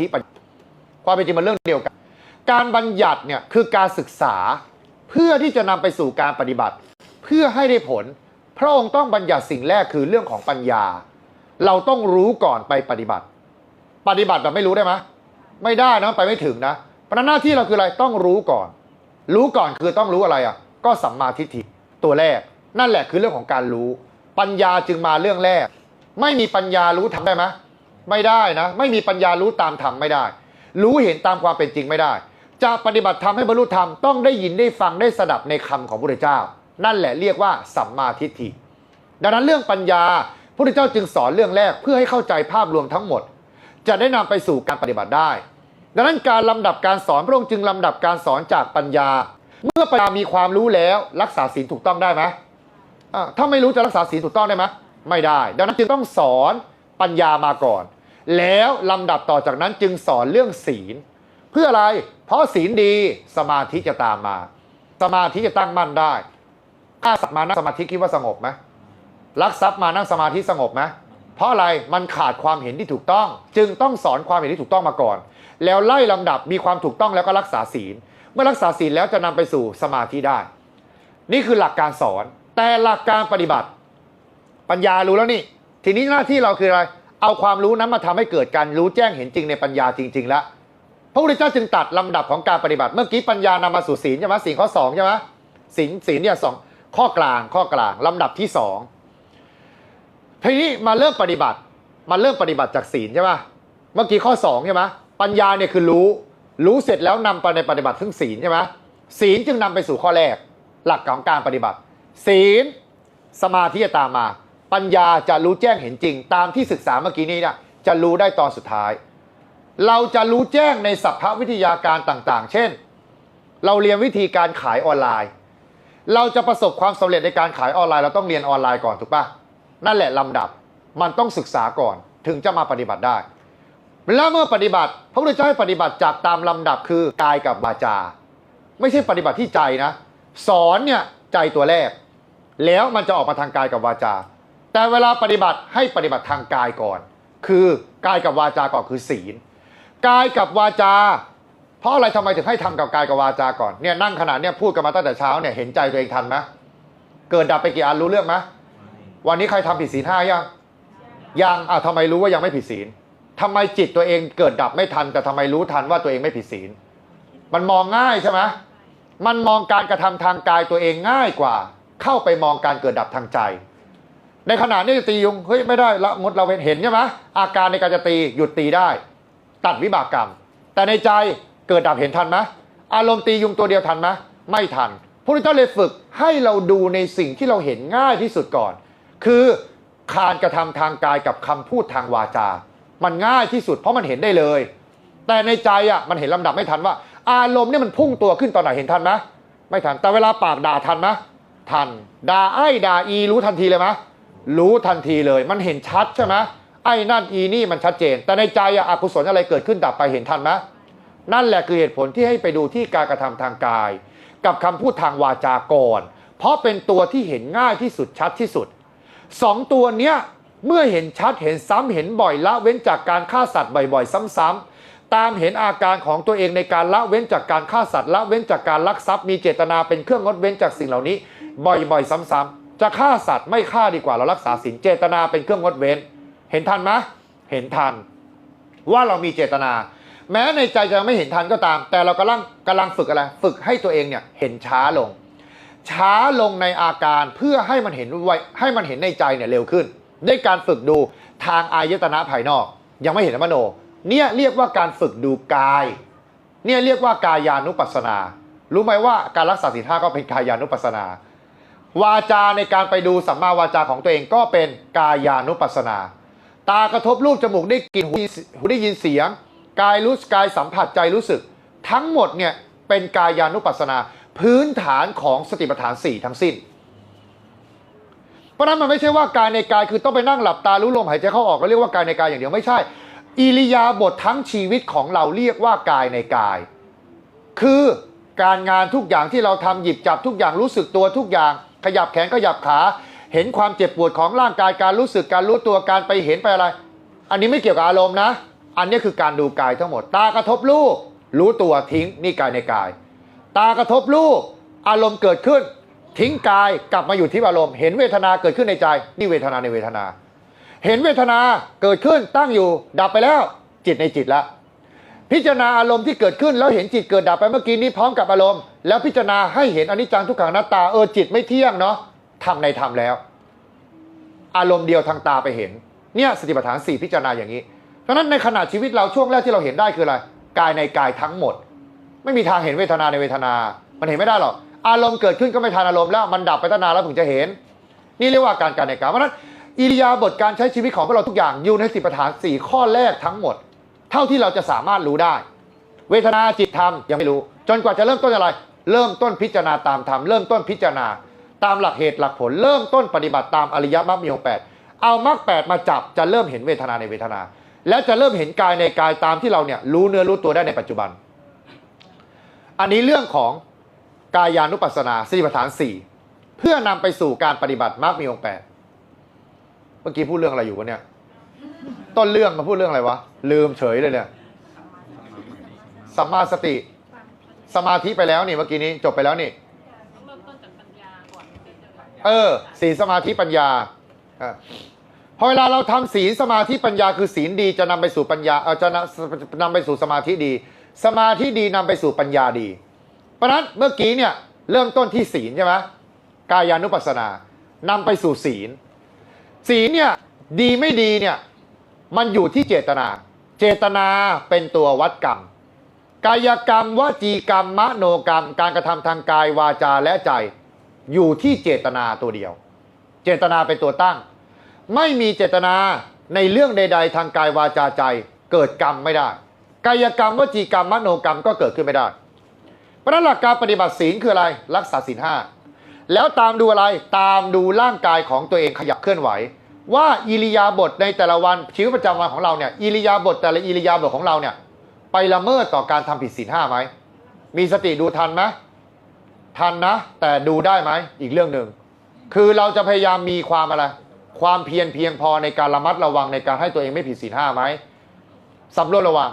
ธิปัญญาความเป็นจริงมันเรื่องเดียวกัน การบัญญัติเนี่ยคือการศึกษาเพื่อที่จะนำไปสู่การปฏิบัติ เพื่อให้ได้ผล พระองค์ต้องบัญญัติสิ่งแรกคือเรื่องของปัญญา เราต้องรู้ก่อนไปปฏิบัติ ปฏิบัติแบบไม่รู้ได้ไหมไม่ได้นะไปไม่ถึงนะเพราะหน้าที่เราคืออะไรต้องรู้ก่อน รู้ก่อนคือต้องรู้อะไรอะ ก็สัมมาทิฏฐิตัวแรก นั่นแหละคือเรื่องของการรู้ ปัญญาจึงมาเรื่องแรก ไม่มีปัญญารู้ทำได้ไหม ไม่ได้นะ ไม่มีปัญญารู้ตามธรรมไม่ได้ รู้เห็นตามความเป็นจริงไม่ได้ จะปฏิบัติธรรมให้บรรลุธรรมต้องได้ยินได้ฟังได้สดับในคำของพระเจ้า นั่นแหละเรียกว่าสัมมาทิฏฐิ ดังนั้นเรื่องปัญญาพระเจ้าจึงสอนเรื่องแรกเพื่อให้เข้าใจภาพรวมทั้งหมด จะได้นำไปสู่การปฏิบัติได้ ดังนั้นการลำดับการสอนพระองค์จึงลำดับการสอนจากปัญญา เมื่อปัญญามีความรู้แล้วรักษาศีลถูกต้องได้ไหมถ้าไม่รู้จะรักษาศีลถูกต้องได้ไหมไม่ได้ ดังนั้นจึงต้องสอน ปัญญามาก่อน แล้วลำดับต่อจากนั้นจึงสอนเรื่องศีล เพื่ออะไร เพราะศีลดีสมาธิจะตามมา สมาธิจะตั้งมั่นได้ถ้าสัตว์มานั่งสมาธิคิดว่าสงบไหมรักทรัพย์มานั่งสมาธิสงบไหมเพราะอะไรมันขาดความเห็นที่ถูกต้อง จึงต้องสอนความเห็นที่ถูกต้องมาก่อน แล้วไล่ลำดับมีความถูกต้องแล้วก็รักษาศีล เมื่อรักษาศีลแล้วจะนำไปสู่สมาธิได้ นี่คือหลักการสอน แต่หลักการปฏิบัติ ปัญญารู้แล้วนี่ ทีนี้หน้าที่เราคืออะไร เอาความรู้นั้นมาทำให้เกิดการรู้แจ้งเห็นจริงในปัญญาจริง ๆ แล้ว พระพุทธเจ้าจึงตัดลำดับของการปฏิบัติ เมื่อกี้ปัญญานำมาสู่ศีลใช่ไหมศีลข้อสองใช่ไหมศีลศีลเนี่ยสองข้อกลางข้อกลางลำดับที่สองทีนี้มาเริ่มปฏิบัติมาเริ่มปฏิบัติจากศีลใช่ไหมเมื่อกี้ข้อสองใช่ไหมปัญญาเนี่ยคือรู้ รู้เสร็จแล้วนำไปในปฏิบัติถึงศีลใช่ไหมศีลจึงนำไปสู่ข้อแรก หลักของการปฏิบัติ ศีลสมาธิจะตามมา ปัญญาจะรู้แจ้งเห็นจริง ตามที่ศึกษาเมื่อกี้นี้เนี่ยจะรู้ได้ตอนสุดท้าย เราจะรู้แจ้งในสัพพวิทยาการต่างๆ เช่น เราเรียนวิธีการขายออนไลน์ เราจะประสบความสำเร็จในการขายออนไลน์ เราต้องเรียนออนไลน์ก่อนถูกปะนั่นแหละลำดับมันต้องศึกษาก่อนถึงจะมาปฏิบัติได้ แล้วเมื่อปฏิบัติ พระพุทธเจ้าให้ปฏิบัติจากตามลำดับคือกายกับวาจา ไม่ใช่ปฏิบัติที่ใจนะ สอนเนี่ยใจตัวแรก แล้วมันจะออกมาทางกายกับวาจา แต่เวลาปฏิบัติให้ปฏิบัติทางกายก่อน คือกายกับวาจาก่อนคือศีลกายกับวาจา เพราะอะไรทำไมถึงให้ทำกับกายกับวาจาก่อนเนี่ยนั่งขนาดเนี่ยพูดกันมาตั้งแต่เช้าเนี่ยเห็นใจตัวเองทันไหมเกิดดับไปกี่อันรู้เรื่องไหมวันนี้ใครทำผิดศีลห้ายังยังอะทำไมรู้ว่ายังไม่ผิดศีลทำไมจิตตัวเองเกิดดับไม่ทัน แต่ทำไมรู้ทันว่าตัวเองไม่ผิดศีลมันมองง่ายใช่ไหมมันมองการกระทำทางกายตัวเองง่ายกว่า เข้าไปมองการเกิดดับทางใจ ในขณะนี้ตียุงเฮ้ยไม่ได้ละมดเราเห็นใช่ไหมอาการในการจะตีหยุดตีได้ ตัดวิบากกรรม แต่ในใจเกิดดับเห็นทันไหมอารมณ์ตียุงตัวเดียวทันไหมไม่ทันพระพุทธเจ้าเลยฝึกให้เราดูในสิ่งที่เราเห็นง่ายที่สุดก่อน คือการกระทำทางกายกับคำพูดทางวาจา มันง่ายที่สุดเพราะมันเห็นได้เลย แต่ในใจอะมันเห็นลำดับไม่ทันว่า อารมณ์เนี่ยมันพุ่งตัวขึ้นตอนไหนเห็นทันไหมไม่ทันแต่เวลาปากด่าทันไหมทันด่าไอ้ด่าอีรู้ทันทีเลยไหม รู้ทันทีเลย มันเห็นชัดใช่ไหมไอ้นั่นอีนี่มันชัดเจน แต่ในใจอะอกุศลอะไรเกิดขึ้นดับไปเห็นทันไหมนั่นแหละคือเหตุผลที่ให้ไปดูที่การกระทำทางกาย กับคำพูดทางวาจาก่อน เพราะเป็นตัวที่เห็นง่ายที่สุดชัดที่สุดสองตัวเนี้ยเมื่อเห็นชัดเห็นซ้ำเห็นบ่อยละเว้นจากการฆ่าสัตว์บ่อยๆ ซ้ำๆตามเห็นอาการของตัวเองในการละเว้นจากการฆ่าสัตว์ละเว้นจากการลักทรัพย์มีเจตนาเป็นเครื่องงดเว้นจากสิ่งเหล่านี้ บ่อยๆ ซ้ำๆ จะฆ่าสัตว์ไม่ฆ่าดีกว่าเรารักษาศีลเจตนาเป็นเครื่องงดเว้น เห็นทันไหมเห็นทัน ว่าเรามีเจตนา แม้ในใจจะไม่เห็นทันก็ตาม แต่เรากำลังกำลังฝึกอะไร ฝึกให้ตัวเองเนี่ยเห็นช้าลง ช้าลงในอาการเพื่อให้มันเห็นไวให้มันเห็นในใจเนี่ยเร็วขึ้นด้วยการฝึกดูทางอายตนะภายนอก ยังไม่เห็นมโน เนี่ยเรียกว่าการฝึกดูกาย เนี่ยเรียกว่ากายานุปัสสนา รู้ไหมว่าการรักษาศีลห้าก็เป็นกายานุปัสสนา วาจาในการไปดูสัมมาวาจาของตัวเองก็เป็นกายานุปัสสนา ตากระทบรูปจมูกได้กลิ่นหูได้ยินเสียง กายรู้กายสัมผัสใจรู้สึก ทั้งหมดเนี่ยเป็นกายานุปัสสนา พื้นฐานของสติปัฏฐานสี่ทั้งสิ้น เพราะนั้นมันไม่ใช่ว่ากายในกายคือต้องไปนั่งหลับตารู้ลมหายใจเข้าออกแล้วเรียกว่ากายในกายอย่างเดียวไม่ใช่ อิริยาบถททั้งชีวิตของเราเรียกว่ากายในกาย คือการงานทุกอย่างที่เราทำหยิบจับทุกอย่างรู้สึกตัวทุกอย่าง ขยับแขนขยับขา เห็นความเจ็บปวดของร่างกายการรู้สึกการรู้ตัวการไปเห็นไปอะไร อันนี้ไม่เกี่ยวกับอารมณ์นะ อันนี้คือการดูกายทั้งหมด ตากระทบรูปรู้ตัวทิ้งนี่กายในกาย ตากระทบรูปอารมณ์เกิดขึ้น ทิ้งกายกลับมาอยู่ที่อารมณ์ เห็นเวทนาเกิดขึ้นในใจ นี่เวทนาในเวทนา เห็นเวทนาเกิดขึ้นตั้งอยู่ ดับไปแล้ว จิตในจิตละ พิจารณาอารมณ์ที่เกิดขึ้นแล้วเห็นจิตเกิดดับไปเมื่อกี้นี้พร้อมกับอารมณ์แล้วพิจารณาให้เห็นอนิจจังทุกขังอนัตตาเออจิตไม่เที่ยงเนาะทำในธรรมแล้ว อารมณ์เดียวทางตาไปเห็น เนี่ยสติปัฏฐานสี่พิจารณาอย่างนี้เพราะนั้นในขณะชีวิตเราช่วงแรกที่เราเห็นได้คืออะไรกายในกายทั้งหมด ไม่มีทางเห็นเวทนาในเวทนา มันเห็นไม่ได้หรอกอารมณ์เกิดขึ้นก็ไม่ทันอารมณ์แล้วมันดับไปตั้งนานแล้วถึงจะเห็น นี่เรียกว่าการการในกายเพราะฉะนั้นอิริยาบถการใช้ชีวิตของพวกเราทุกอย่างอยู่ในสติปัฏฐานสี่ข้อแรกทั้งหมด เท่าที่เราจะสามารถรู้ได้ เวทนาจิตธรรมยังไม่รู้ จนกว่าจะเริ่มต้นอะไร เริ่มต้นพิจารณาตามธรรมเริ่มต้นพิจารณา ตามหลักเหตุหลักผล เริ่มต้นปฏิบัติตามอริยมรรคมีองค์แปดเอามรรคแปดมาจับจะเริ่มเห็นเวทนาในเวทนา และจะเริ่มเห็นกายในกายตามที่เราเนี่ยรู้เนื้อรู้ตัวได้ในปัจจุบัน อันนี้เรื่องของกายานุปัสสนาสติปัฏฐานสี่เพื่อนำไปสู่การปฏิบัติมรรคมีองค์แปดเมื่อกี้พูดเรื่องอะไรอยู่วะเนี่ย ต้นเรื่องมาพูดเรื่องอะไรวะ ลืมเฉยเลยเนี่ยสัมมาสติ สมาธิไปแล้วนี่เมื่อกี้นี้จบไปแล้วนี่ต้องเริ่มต้นจากปัญญาก่อนเออศีลสมาธิปัญญาอพอเวลาเราทำศีลสมาธิปัญญาคือศีลดีจะนำไปสู่ปัญญาเออจะนำไปสู่สมาธิดี สมาธิดีนำไปสู่ปัญญาดี เพราะนั้นเมื่อกี้เนี่ยเริ่มต้นที่ศีลใช่ไหมกายานุปัสสนานำไปสู่ศีล ศีลเนี่ยดีไม่ดีเนี่ย มันอยู่ที่เจตนา เจตนาเป็นตัววัดกรรม กายกรรมวจีกรรมมโนกรรม การกระทำทางกายวาจาและใจ อยู่ที่เจตนาตัวเดียว เจตนาเป็นตัวตั้ง ไม่มีเจตนาในเรื่องใด ๆ ทางกายวาจาใจเกิดกรรมไม่ได้ กายกรรมวจีกรรมมโนกรรมก็เกิดขึ้นไม่ได้เพราะฉะนั้นหลักการปฏิบัติศีลคืออะไร รักษาศีลห้าแล้วตามดูอะไรตามดูร่างกายของตัวเองขยับเคลื่อนไหว ว่าอิริยาบถในแต่ละวันชีวิตประจำวันของเราเนี่ยอิริยาบถแต่ละอิริยาบถของเราเนี่ยไปละเมิดต่อการทำผิดศีลห้าไหมมีสติดูทันไหมทันนะ แต่ดูได้ไหมอีกเรื่องหนึ่งคือเราจะพยายามมีความอะไร ความเพียรเพียงพอในการระมัดระวังในการให้ตัวเองไม่ผิดศีลห้าไหมสำรวจระวัง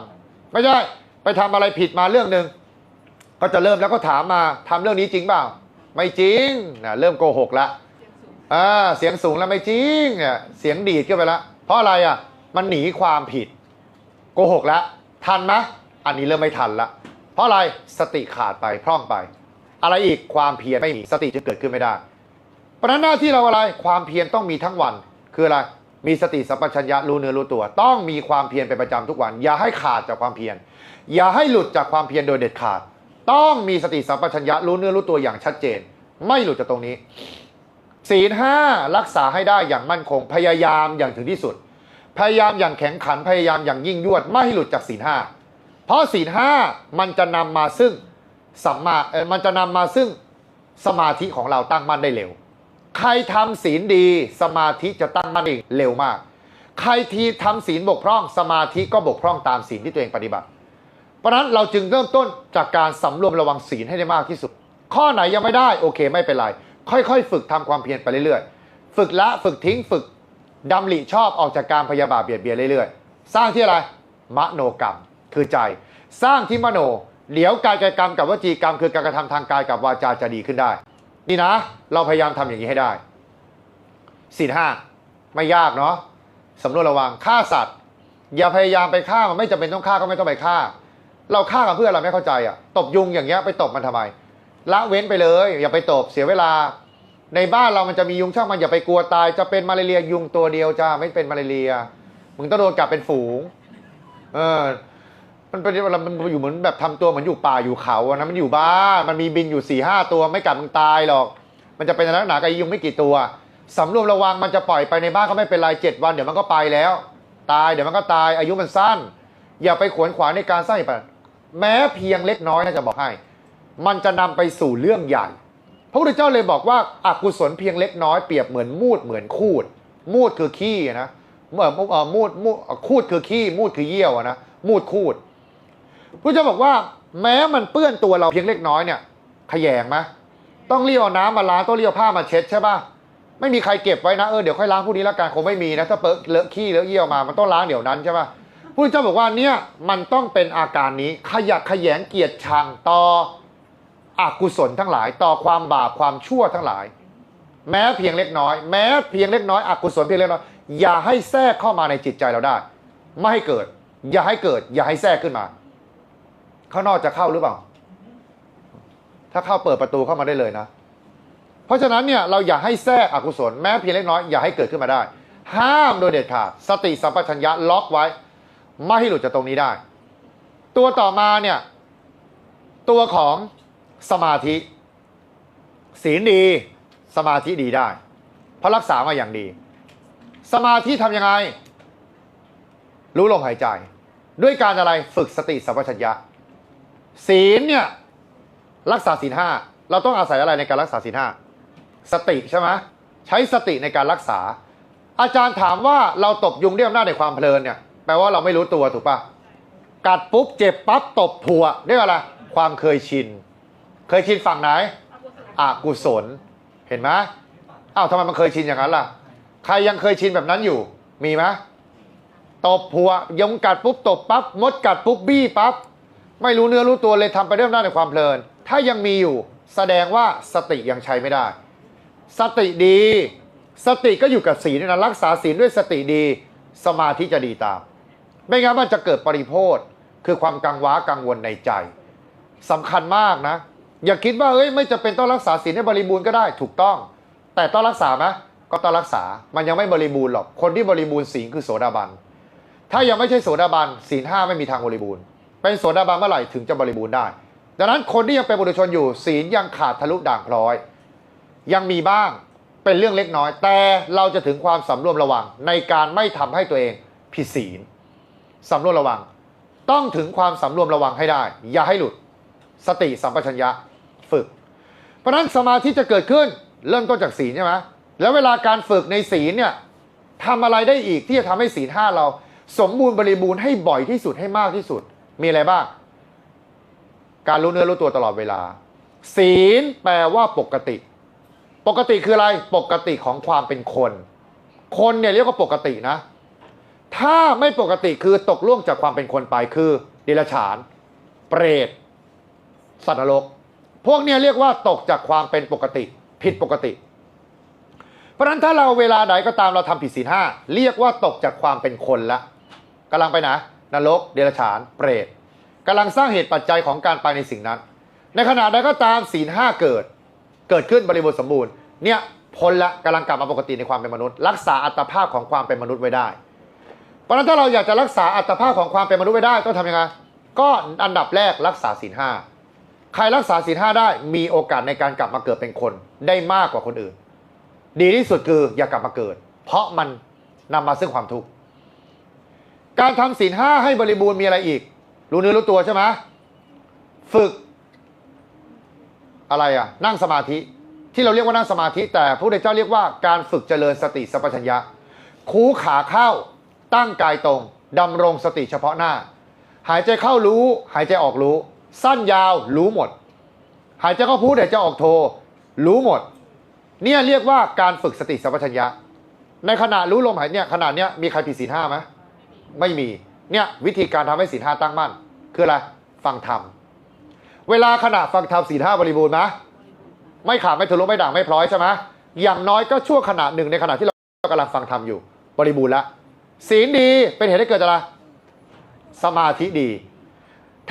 ไม่ใช่ไปทำอะไรผิดมาเรื่องหนึ่งก็จะเริ่มแล้วก็ถามมาทำเรื่องนี้จริงเปล่า ไม่จริงนะเริ่มโกหกละ อ่าเสียงสูงแล้วไม่จริงเนี่ยเสียงดีดขึ้นไปละเพราะอะไรอะ มันหนีความผิดโกหกแล้วทันไหมอันนี้เริ่มไม่ทันละ เพราะอะไรสติขาดไปพร่องไป อะไรอีกความเพียรไม่มีสติจะเกิดขึ้นไม่ได้ เพราะนั้นหน้าที่เราอะไรความเพียรต้องมีทั้งวัน คืออะไรมีสติสัมปชัญญะรู้เนื้อรู้ตัว ต้องมีความเพียรเป็นประจำทุกวัน อย่าให้ขาดจากความเพียรอย่าให้หลุดจากความเพียรโดยเด็ดขาด ต้องมีสติสัมปชัญญะรู้เนื้อรู้ตัวอย่างชัดเจน ไม่หลุดจากตรงนี้ ศีลห้ารักษาให้ได้อย่างมั่นคง พยายามอย่างถึงที่สุด พยายามอย่างแข็งขันพยายามอย่างยิ่งยวดไม่ให้หลุดจากศีลห้าเพราะศีลห้ามันจะนำมาซึ่งสัมมาเออมันจะนำมาซึ่งสมาธิของเราตั้งมั่นได้เร็ว ใครทำศีลดีสมาธิจะตั้งมั่นเองเร็วมาก ใครที่ทำศีลบกพร่อง สมาธิก็บกพร่องตามศีลที่ตัวเองปฏิบัติ เพราะนั้นเราจึงเริ่มต้นจากการสำรวมระวังศีลให้ได้มากที่สุด ข้อไหนยังไม่ได้โอเคไม่เป็นไร ค่อยๆ ฝึกทำความเพียรไปเรื่อยๆ ฝึกละฝึกทิ้งฝึกดำริชอบออกจากการพยาบาทเบียดเบียนเรื่อยๆ สร้างที่อะไรมโนกรรมคือใจ สร้างที่มโนเดี๋ยวกายกรรมกับวจีกรรม คือการกระทำทางกายกับวาจาจะดีขึ้นได้ นี่นะ เราพยายามทำอย่างนี้ให้ได้ศีลห้าไม่ยากเนาะสำรวจระวังฆ่าสัตว์ อย่าพยายามไปฆ่ามันไม่จำเป็นต้องฆ่าก็ไม่ต้องไปฆ่า เราฆ่ากันเพื่ออะไรไม่เข้าใจอะ ตบยุงอย่างเงี้ยไปตบมันทำไม ละเว้นไปเลย อย่าไปตบเสียเวลา ในบ้านเรามันจะมียุงช่างมันอย่าไปกลัวตาย จะเป็นมาเรียยุงตัวเดียวจ้าไม่เป็นมาเรียมึงต้องโดนกลับเป็นฝูง เออ มันเป็นมันอยู่เหมือนแบบทำตัวเหมือนอยู่ป่าอยู่เขาอะนะมันอยู่บ้านมันมีบินอยู่สี่ห้าตัวไม่กัดมึงตายหรอก มันจะเป็นนักหนากับยุงไม่กี่ตัวสำรวมระวังมันจะปล่อยไปในบ้านก็ไม่เป็นไรเจ็ดวันเดี๋ยวมันก็ไปแล้ว ตายเดี๋ยวมันก็ตายอายุมันสั้น อย่าไปขวนขวายในการสร้างอีกแบบแม้เพียงเล็กน้อยนะจะบอกให้ มันจะนำไปสู่เรื่องใหญ่ พระพุทธเจ้าเลยบอกว่าอากุศลเพียงเล็กน้อยเปรียบเหมือนมูดเหมือนคูด มูดคือขี้นะเมื่อมูดมูดคูดคือขี้มูดคือเยี่ยวนะมูดคูดพระเจ้าบอกว่า แม้มันเปื้อนตัวเราเพียงเล็กน้อยเนี่ยขยงไหมต้องเรีบเอาน้ำมาล้างต้องเรีบเอาผ้ามาเช็ดใช่ป่ะไม่มีใครเก็บไว้นะเออเดี๋ยวค่อยล้างพรุ่งนี้แล้วกันคงไม่มีนะถ้าเปิเลอะขี้เลอะเยี่ยวมามันต้องล้างเดี๋ยวนั้นใช่ป่ะพพุทธเจ้าบอกว่าเนี่ยมันต้องเป็นอาการนี้ขยะขยงเกียรติชังต่อ อกุศลทั้งหลาย ต่อความบาปความชั่วทั้งหลาย แม้เพียงเล็กน้อย แม้เพียงเล็กน้อยอกุศลเพียงเล็กน้อยอย่าให้แทรกเข้ามาในจิตใจเราได้ ไม่ให้เกิด อย่าให้เกิด อย่าให้แทรกขึ้นมา ข้างนอกจะเข้าหรือเปล่า ถ้าเข้าเปิดประตูเข้ามาได้เลยนะ เพราะฉะนั้นเนี่ยเราอย่าให้แทรกอกุศลแม้เพียงเล็กน้อยอย่าให้เกิดขึ้นมาได้ ห้ามโดยเด็ดขาดสติสัมปชัญญะล็อกไว้ ไม่ให้หลุดจากตรงนี้ได้ ตัวต่อมาเนี่ย ตัวของ สมาธิ ศีลดีสมาธิดีได้ เพราะรักษามาอย่างดี สมาธิทำยังไง รู้ลมหายใจ ด้วยการอะไรฝึกสติสัมปชัญญะ ศีลเนี่ยรักษาศีลห้าเราต้องอาศัยอะไรในการรักษาศีลห้าสติใช่ไหมใช้สติในการรักษา อาจารย์ถามว่าเราตบยุงด้วยอำนาจในความเพลินเนี่ยแปลว่าเราไม่รู้ตัวถูกปะกัดปุ๊บเจ็บปั๊บตบผัวเรียกอะไรความเคยชิน เคยชินฝั่งไหนอกุศลอกุศลเห็นไหมอ้าวทำไมมันเคยชินอย่างนั้นล่ะ ใครยังเคยชินแบบนั้นอยู่ มีไหมตบผัวยงกัดปุ๊บตบปั๊บมดกัดปุ๊บบี้ปั๊บไม่รู้เนื้อรู้ตัวเลยทำไปด้วยอำนาในความเพลิน ถ้ายังมีอยู่ แสดงว่าสติยังใช้ไม่ได้ สติดี สติก็อยู่กับศีลนี่นะรักษาศีลด้วยสติดี สมาธิจะดีตาม ไม่งั้นมันจะเกิดปริโภทคือความกังวากังวลในใจสำคัญมากนะ อย่าคิดว่าเอ้ยไม่จะเป็นต้องรักษาศีลให้บริบูรณ์ก็ได้ถูกต้อง แต่ต้องรักษาไหมก็ต้องรักษา มันยังไม่บริบูรณ์หรอก คนที่บริบูรณ์ศีลคือโสดาบัน ถ้ายังไม่ใช่โสดาบันศีลห้าไม่มีทางบริบูรณ์ เป็นโสดาบันเมื่อไหร่ถึงจะบริบูรณ์ได้ ดังนั้นคนที่ยังเป็นบุรุชนอยู่ศีลยังขาดทะลุด่างพร้อย ยังมีบ้างเป็นเรื่องเล็กน้อย แต่เราจะถึงความสำรวมระวังในการไม่ทำให้ตัวเองผิดศีลสำรวมระวัง ต้องถึงความสำรวมระวังให้ได้ อย่าให้หลุด สติสัมปชัญญะ ฝึก เพราะนั้นสมาธิจะเกิดขึ้นเริ่มต้นจากศีลใช่ไหมแล้วเวลาการฝึกในศีลเนี่ยทำอะไรได้อีกที่จะทำให้ศีลห้าเรา สมบูรณ์บริบูรณ์ให้บ่อยที่สุดให้มากที่สุด มีอะไรบ้าง การรู้เนื้อรู้ตัวตลอดเวลา ศีลแปลว่าปกติ ปกติคืออะไรปกติของความเป็นคน คนเนี่ยเรียกว่าปกตินะ ถ้าไม่ปกติคือตกล่วงจากความเป็นคนไปคือเดรัจฉาน เปรตสัตว์นรก พวกนี้เรียกว่าตกจากความเป็นปกติ ผิดปกติ เพราะฉะนั้นถ้าเราเวลาใดก็ตามเราทำผิดศีลห้าเรียกว่าตกจากความเป็นคนละกำลังไปนะนรก เดรัจฉาน เปรตกำลังสร้างเหตุปัจจัยของการไปในสิ่งนั้น ในขณะใดก็ตามศีลห้าเกิด เกิดขึ้นบริบูรณ์สมบูรณ์เนี่ยพ้นละกำลังกลับมาปกติในความเป็นมนุษย์ รักษาอัตภาพของความเป็นมนุษย์ไว้ได้ เพราะฉะนั้นถ้าเราอยากจะรักษาอัตภาพของความเป็นมนุษย์ไว้ได้ต้องทำยังไงก็อันดับแรกรักษาศีลห้า ใครรักษาศีลห้าได้มีโอกาสในการกลับมาเกิดเป็นคนได้มากกว่าคนอื่น ดีที่สุดคืออย่ากลับมาเกิด เพราะมันนำมาซึ่งความทุกข์การทำศีลห้าให้บริบูรณ์มีอะไรอีก รู้เนื้อรู้ตัวใช่ไหมฝึก อะไรอะ นั่งสมาธิที่เราเรียกว่านั่งสมาธิ แต่พระพุทธเจ้าเรียกว่าการฝึกเจริญสติสัมปชัญญะ คูขาเข้า ตั้งกายตรงดำรงสติเฉพาะหน้า หายใจเข้ารู้ หายใจออกรู้ สั้นยาวรู้หมด หายใจเข้าพูดหายใจออกโท รู้หมด เนี่ยเรียกว่าการฝึกสติสัมปชัญญะ ในขณะรู้ลมหายเนี่ยขณะเนี้ยมีใครผิดศีลห้าไหมไม่มี เนี่ยวิธีการทำให้ศีลห้าตั้งมั่น คืออะไร ฟังธรรม เวลาขณะฟังธรรมศีลห้าบริบูรณ์ไหมไม่ขาดไม่ทะลุไม่ด่างไม่พร้อยใช่ไหมอย่างน้อยก็ชั่วขณะหนึ่งในขณะที่เรากำลังฟังธรรมอยู่ บริบูรณ์ล้วศีลดีเป็นเหตุให้เกิดอะไรสมาธิดี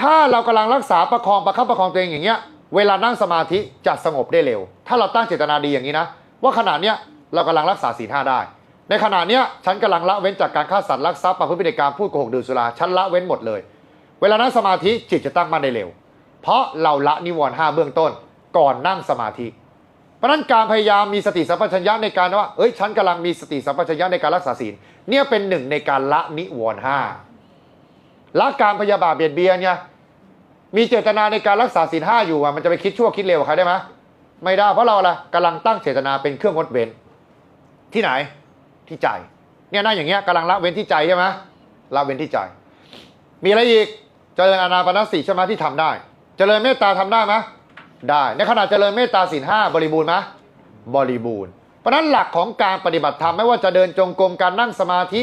ถ้าเรากำลังรักษาประคองประคับประคองตัวเองอย่างเงี้ย เวลานั่งสมาธิจะสงบได้เร็ว ถ้าเราตั้งเจตนาดีอย่างนี้นะ ว่าขณะเนี้ยเรากำลังรักษาศีลห้าได้ ในขณะเนี้ยฉันกำลังละเว้นจากการฆ่าสัตว์ลักทรัพย์ประพฤติการพูดโกหกดื่มสุราฉันละเว้นหมดเลย เวลานั่งสมาธิจิตจะตั้งมั่นได้เร็ว เพราะเราละนิวรณ์ห้าเบื้องต้น ก่อนนั่งสมาธิเพราะนั้นการพยายามมีสติสัมปชัญญะในการว่าเอ้ยฉันกำลังมีสติสัมปชัญญะในการรักษาศีลเนี่ยเป็นหนึ่งในการละนิวรณ์ห้า ละการพยาบาทเบียดเบียนเนี่ยมีเจตนาในการรักษาศีลห้าอยู่อะมันจะไปคิดชั่วคิดเร็วใครได้ไหมไม่ได้เพราะเราอะไรกำลังตั้งเจตนาเป็นเครื่องงดเว้น ที่ไหนที่ใจเนี่ยนั่นอย่างเงี้ยกำลังละเว้นที่ใจใช่ไหมละเว้นที่ใจ มีอะไรอีกเจริญอานาปนสติใช่ไหมที่ทำได้ เจริญเมตตาทำได้ไหมได้ในขณะเจริญเมตตาศีลห้าบริบูรณ์ไหมบริบูรณ์ เพราะฉะนั้นหลักของการปฏิบัติธรรมไม่ว่าจะเดินจงกรมการนั่งสมาธิ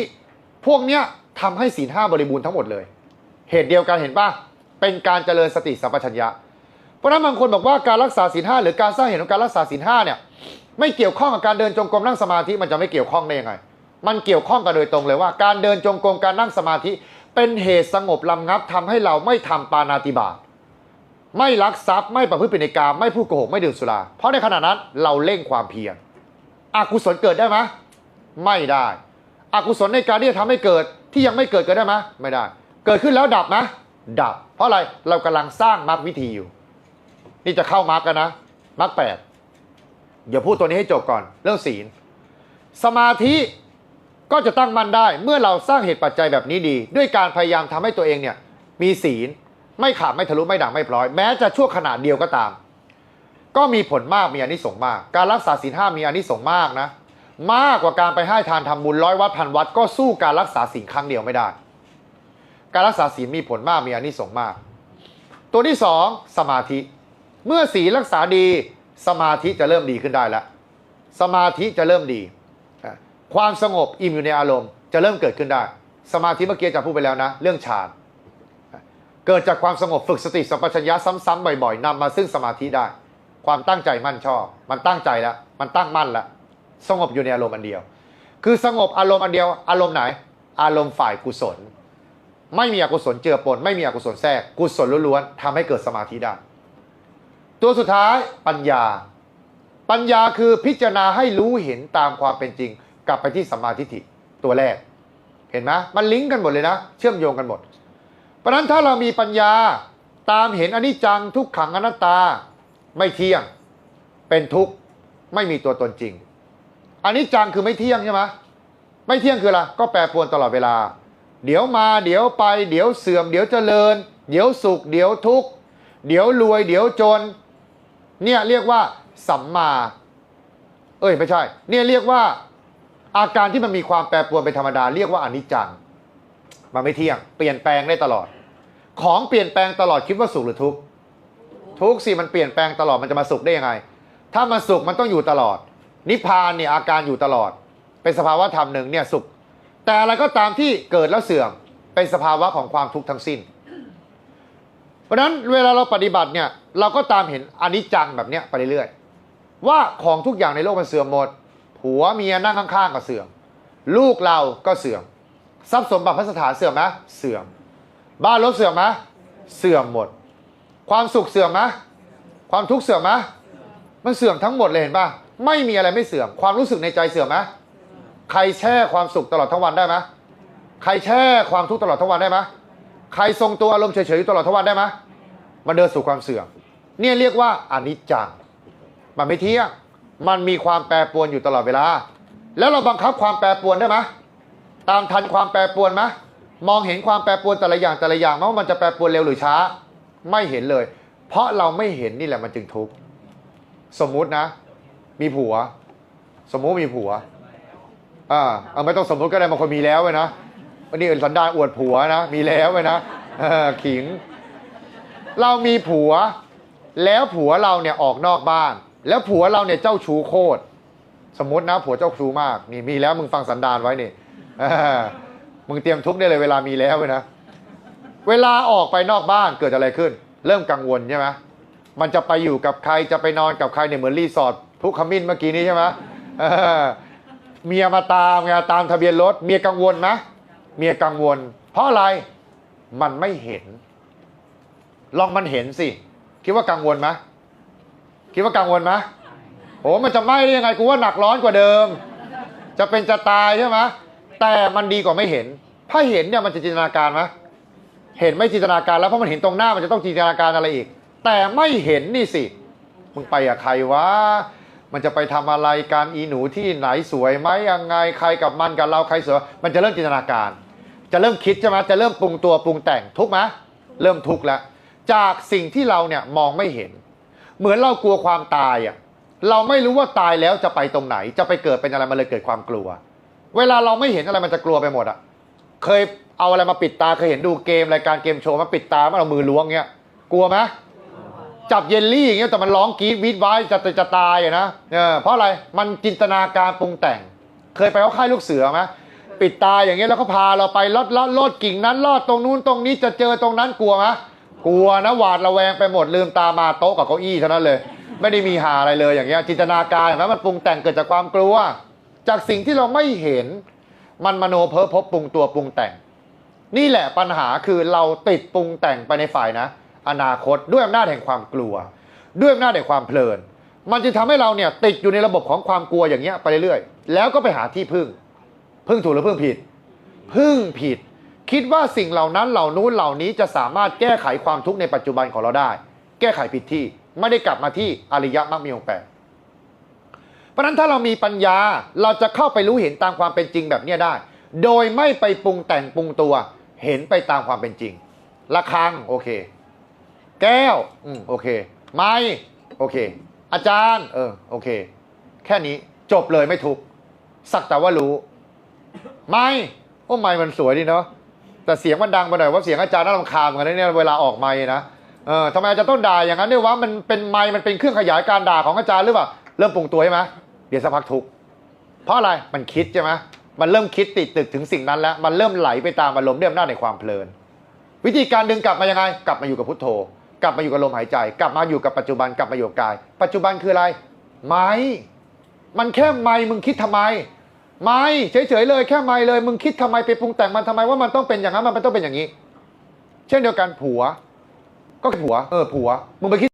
พวกเนี้ยทำให้ศีลห้าบริบูรณ์ทั้งหมดเลย เหตุเดียวกันเห็นป่ะเป็นการเจริญสติสัมปชัญญะ เพราะนั้นบางคนบอกว่าการรักษาศีลห้าหรือการสร้างเหตุของการรักษาศีลห้าเนี่ยไม่เกี่ยวข้องกับการเดินจงกรมนั่งสมาธิมันจะไม่เกี่ยวข้องได้ยังไง มันเกี่ยวข้องกันโดยตรงเลยว่า การเดินจงกรมการนั่งสมาธิ เป็นเหตุสงบลำงับทำให้เราไม่ทำปานาติบาตไม่ลักทรัพย์ไม่ประพฤติผิดในกามไม่พูดโกหกไม่ดื่มสุรา เพราะในขณะนั้นเราเร่งความเพียรอกุศลเกิดได้ไหมไม่ได้อกุศลในการที่จะทำให้เกิดที่ยังไม่เกิดเกิดได้ไหมไม่ได้ เกิดขึ้นแล้วดับไหมดับ เพราะอะไรเรากำลังสร้างมรรควิธีอยู่ นี่จะเข้ามรรคกันนะมรรคแปดเดี๋ยวพูดตัวนี้ให้จบก่อน เรื่องศีล สมาธิก็จะตั้งมั่นได้เมื่อเราสร้างเหตุปัจจัยแบบนี้ดี ด้วยการพยายามทำให้ตัวเองเนี่ยมีศีลไม่ขาดไม่ทะลุไม่ด่างไม่พลอย แม้จะชั่วขณะเดียวก็ตาม ก็มีผลมากมีอานิสงส์มาก การรักษาศีลห้ามีอานิสงส์มากนะ มากกว่าการไปให้ทานทำบุญร้อยวัดพันวัดก็สู้การรักษาศีลครั้งเดียวไม่ได้ การรักษาศีลมีผลมากมีอานิสงส์มาก ตัวที่สองสมาธิ เมื่อศีลรักษาดีสมาธิจะเริ่มดีขึ้นได้แล้ว สมาธิจะเริ่มดี ความสงบอิ่มอยู่ในอารมณ์จะเริ่มเกิดขึ้นได้ สมาธิเมื่อกี้จะพูดไปแล้วนะ เรื่องฌานเกิดจากความสงบฝึกสติสัมปชัญญะซ้ำๆบ่อยๆนำมาซึ่งสมาธิได้ ความตั้งใจมั่นชอบ มันตั้งใจแล้ว มันตั้งมั่นแล้วสงบอยู่ในอารมณ์อันเดียว คือสงบอารมณ์อันเดียว อารมณ์ไหน อารมณ์ฝ่ายกุศล ไม่มีอกุศลเจือปน ไม่มีอกุศลแทรก กุศลล้วนๆทำให้เกิดสมาธิได้ ตัวสุดท้ายปัญญา ปัญญาคือพิจารณาให้รู้เห็นตามความเป็นจริง กลับไปที่สัมมาทิฏฐิตัวแรก เห็นไหมมันลิงก์กันหมดเลยนะ เชื่อมโยงกันหมด เพราะฉะนั้นถ้าเรามีปัญญาตามเห็นอนิจจังทุกขังอนัตตา ไม่เที่ยง เป็นทุกข์ไม่มีตัวตนจริงอนิจจังคือไม่เที่ยงใช่ไหมไม่เที่ยงคืออะไรก็แปรปรวนตลอดเวลา เดี๋ยวมาเดี๋ยวไป เดี๋ยวเสื่อม เดี๋ยวเจริญ เดี๋ยวสุข เดี๋ยวทุกข์ เดี๋ยวรวย เดี๋ยวจน เนี่ยเรียกว่าสัมมา เอ้ยไม่ใช่ เนี่ยเรียกว่า อาการที่มันมีความแปรปรวนเป็นธรรมดา เรียกว่าอนิจจัง มันไม่เที่ยง เปลี่ยนแปลงได้ตลอด ของเปลี่ยนแปลงตลอดคิดว่าสุขหรือทุกข์ ทุกข์สิมันเปลี่ยนแปลงตลอดมันจะมาสุขได้ยังไง ถ้ามันสุขมันต้องอยู่ตลอด นิพพานเนี่ยอาการอยู่ตลอด เป็นสภาวะธรรมหนึ่งเนี่ยสุข แต่อะไรก็ตามที่เกิดแล้วเสื่อมเป็นสภาวะของความทุกข์ทั้งสิ้น เพราะนั้นเวลาเราปฏิบัติเนี่ยเราก็ตามเห็นอนิจจังแบบเนี้ยไปเรื่อยๆว่าของทุกอย่างในโลกมันเสื่อมหมดผัวเมียนั่งข้างๆก็เสื่อม ลูกเราก็เสื่อม ทรัพย์สมบัติพัสถานเสื่อมไหมเสื่อม บ้านรถเสื่อมไหมเสื่อมหมด ความสุขเสื่อมไหมความทุกข์เสื่อมไหมมันเสื่อมทั้งหมดเลยเห็นป่ะไม่มีอะไรไม่เสื่อม ความรู้สึกในใจเสื่อมไหม ใครแช่ความสุขตลอดทั้งวันได้ไหมใครแช่ความทุกข์ตลอดทั้งวันได้ไหมใครทรงตัวอารมณ์เฉยๆอยู่ตลอดทั้งวันได้ไหมมันเดินสู่ความเสื่อม เนี่ยเรียกว่าอนิจจัง มันไม่เที่ยง มันมีความแปรปรวนอยู่ตลอดเวลา แล้วเราบังคับความแปรปรวนได้ไหมตามทันความแปรปรวนไหมมองเห็นความแปรปรวนแต่ละอย่างแต่ละอย่างไหมว่ามันจะแปรปรวนเร็วหรือช้า ไม่เห็นเลย เพราะเราไม่เห็นนี่แหละมันจึงทุกข์ สมมุตินะ มีผัว สมมุติมีผัว อ่าเอาไม่ต้องสมมติก็ได้บางคนมีแล้วเว้ยนะวันนี้สันดานอวดผัวนะมีแล้วเว้ยนะขิง เรามีผัว แล้วผัวเราเนี่ยออกนอกบ้าน แล้วผัวเราเนี่ยเจ้าชู้โคตรสมมตินะผัวเจ้าชู้มาก นี่มีแล้วมึงฟังสันดานไว้นี่มึงเตรียมทุกได้เลยเวลามีแล้วเว้ยนะ เวลาออกไปนอกบ้านเกิดอะไรขึ้น เริ่มกังวลใช่ไหมมันจะไปอยู่กับใครจะไปนอนกับใครเนี่ยเหมือนรีสอร์ททุกขมิ้นเมื่อกี้นี้ใช่ไหม เมียมาตามไงตามทะเบียนรถ เมียกังวลไหมเมียกังวล เพราะอะไรมันไม่เห็น ลองมันเห็นสิ คิดว่ากังวลไหมคิดว่ากังวลไหมโอ้มันจะไหม้ได้ยังไงกูว่าหนักร้อนกว่าเดิม จะเป็นจะตายใช่ไหมแต่มันดีกว่าไม่เห็น ถ้าเห็นเนี่ยมันจะจินตนาการไหมเห็นไม่จินตนาการแล้วเพราะมันเห็นตรงหน้ามันจะต้องจินตนาการอะไรอีก แต่ไม่เห็นนี่สิมึงไปกับใครวะ มันจะไปทำอะไรการอีหนูที่ไหนสวยไหมยังไงใครกับมันกับเราใครสวยมันจะเริ่มจินตนาการ จะเริ่มคิดใช่ไหมจะเริ่มปรุงตัวปรุงแต่งทุกไหมเริ่มทุกข์แล้วจากสิ่งที่เราเนี่ยมองไม่เห็น เหมือนเรากลัวความตายอะเราไม่รู้ว่าตายแล้วจะไปตรงไหน จะไปเกิดเป็นอะไรมันเลยเกิดความกลัว เวลาเราไม่เห็นอะไรมันจะกลัวไปหมดอะเคยเอาอะไรมาปิดตาเคยเห็นดูเกมรายการเกมโชว์มาปิดตามาเอามือล้วงเงี้ยกลัวไหม จับเยลลี่อย่างเงี้ยแต่มันร้องกรีดวีดไว้จะจะจะตายอะนะเออเพราะอะไรมันจินตนาการปรุงแต่ง เคยไปเขาค่ายลูกเสือไหมปิดตาอย่างเงี้ยแล้วเขาพาเราไปลอดลอดลอดกิ่งนั้นลอดตรงนู้นตรงนี้จะเจอตรงนั้นกลัวไหมกลัวนะหวาดระแวงไปหมดลืมตามาโต๊ะกับเก้าอี้เท่านั้นเลย ไม่ได้มีหาอะไรเลยอย่างเงี้ยจินตนาการอย่างนั้นมันปรุงแต่งเกิดจากความกลัว จากสิ่งที่เราไม่เห็น มันมโนเพ้อพบปรุงตัวปรุงแต่ง นี่แหละปัญหาคือเราติดปรุงแต่งไปในฝ่ายนะ อนาคต ด้วยอำนาจแห่งความกลัว ด้วยอำนาจแห่งความเพลิน มันจะทำให้เราเนี่ยติดอยู่ในระบบของความกลัวอย่างเงี้ยไปเรื่อยๆ แล้วก็ไปหาที่พึ่ง พึ่งถูกหรือพึ่งผิด พึ่งผิด คิดว่าสิ่งเหล่านั้นเหล่านู้นเหล่านี้จะสามารถแก้ไขความทุกข์ในปัจจุบันของเราได้ แก้ไขผิดที่ไม่ได้กลับมาที่อริยมรรคมีองค์แปดเพราะนั้นถ้าเรามีปัญญาเราจะเข้าไปรู้เห็นตามความเป็นจริงแบบเนี้ยได้ โดยไม่ไปปรุงแต่งปรุงตัว เห็นไปตามความเป็นจริงระฆังโอเค แก้วอืม โอเค ไม้โอเค อาจารย์ เออ โอเค แค่นี้จบเลยไม่ทุกข์สักแต่ว่ารู้ ไม่โอ้ไม่มันสวยดีเนาะแต่เสียงมันดังไปหน่อยว่าเสียงอาจารย์น่ารำคาญเหมือนกันนะเนี่ยเวลาออกไม้นะเออทำไมอาจารย์ต้องด่าอย่างนั้นด้วยวะมันเป็นไม้มันเป็นเครื่องขยายการด่าของอาจารย์หรือเปล่าเริ่มปรุงตัวใช่ไหมเดี๋ยวสักพักทุกข์ เพราะอะไร มันคิดใช่ไหมมันเริ่มคิดติดตึกถึงสิ่งนั้นแล้ว มันเริ่มไหลไปตามอารมณ์ด้วยอำนาจในความเพลิน วิธีการดึงกลับมายังไง กลับมาอยู่กับพุทโธ กลับมาอยู่กับลมหายใจ กลับมาอยู่กับปัจจุบันกลับมาอยู่กับกาย ปัจจุบันคืออะไร ไม่ มันแค่ไม่มึงคิดทำไม ไม่เฉยๆเลยแค่ไม่เลย มึงคิดทำไมไปปรุงแต่งมันทำไมว่ามันต้องเป็นอย่างนั้นมันต้องเป็นอย่างนี้ เช่นเดียวกันผัว ก็คือผัว เออผัว มึงไปคิด